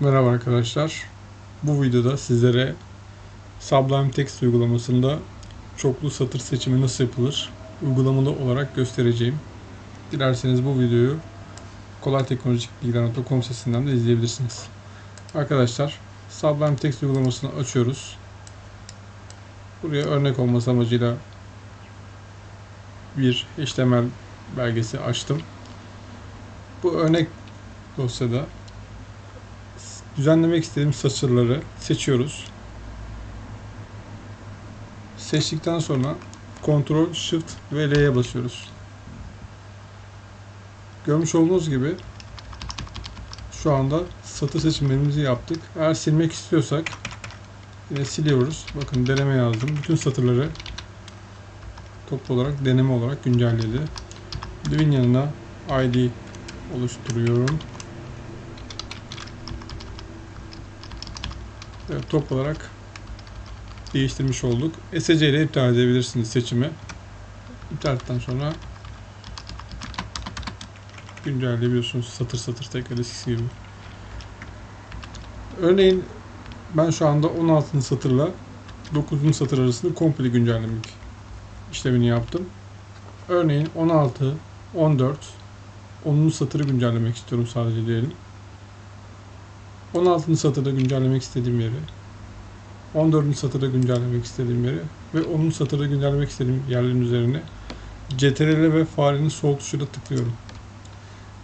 Merhaba arkadaşlar. Bu videoda sizlere Sublime Text uygulamasında çoklu satır seçimi nasıl yapılır uygulamalı olarak göstereceğim. Dilerseniz bu videoyu kolayteknolojikbilgiler.com sitesinden de izleyebilirsiniz. Arkadaşlar Sublime Text uygulamasını açıyoruz. Buraya örnek olması amacıyla bir HTML belgesi açtım. Bu örnek dosyada düzenlemek istediğim satırları seçiyoruz. Seçtikten sonra Ctrl, Shift ve L'ye basıyoruz. Görmüş olduğunuz gibi şu anda satır seçimlerimizi yaptık. Eğer silmek istiyorsak yine siliyoruz. Bakın deneme yazdım. Bütün satırları toplu olarak deneme olarak güncelledi. Divin yanına ID oluşturuyorum. Evet, top olarak değiştirmiş olduk. SC ile iptal edebilirsiniz seçimi. İptal ettikten sonra güncelleyebiliyorsunuz satır satır tekrar eskisi gibi. Örneğin ben şu anda 16. satırla 9. satır arasında komple güncellemek işlemini yaptım. Örneğin 16, 14, 10. satırı güncellemek istiyorum sadece diyelim. 16. satırda güncellemek istediğim yeri, 14. satırda güncellemek istediğim yeri ve 10. satırda güncellemek istediğim yerlerin üzerine CTRL ve farenin sol tuşuyla tıklıyorum.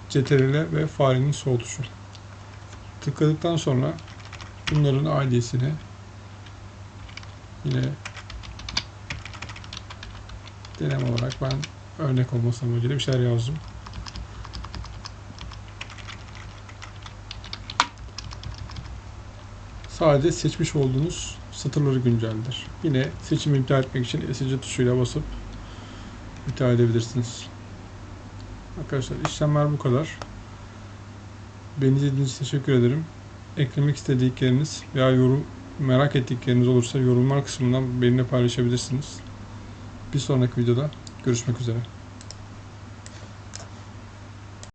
CTRL ve farenin sol tuşu. Tıkladıktan sonra bunların ID'sini yine deneme olarak ben örnek olması amacıyla bir şeyler yazdım. Sadece seçmiş olduğunuz satırları günceller. Yine seçimi iptal etmek için SC tuşuyla basıp iptal edebilirsiniz. Arkadaşlar işlemler bu kadar. Beni izlediğiniz için teşekkür ederim. Eklemek istedikleriniz veya yorum merak ettikleriniz olursa yorumlar kısmından benimle paylaşabilirsiniz. Bir sonraki videoda görüşmek üzere.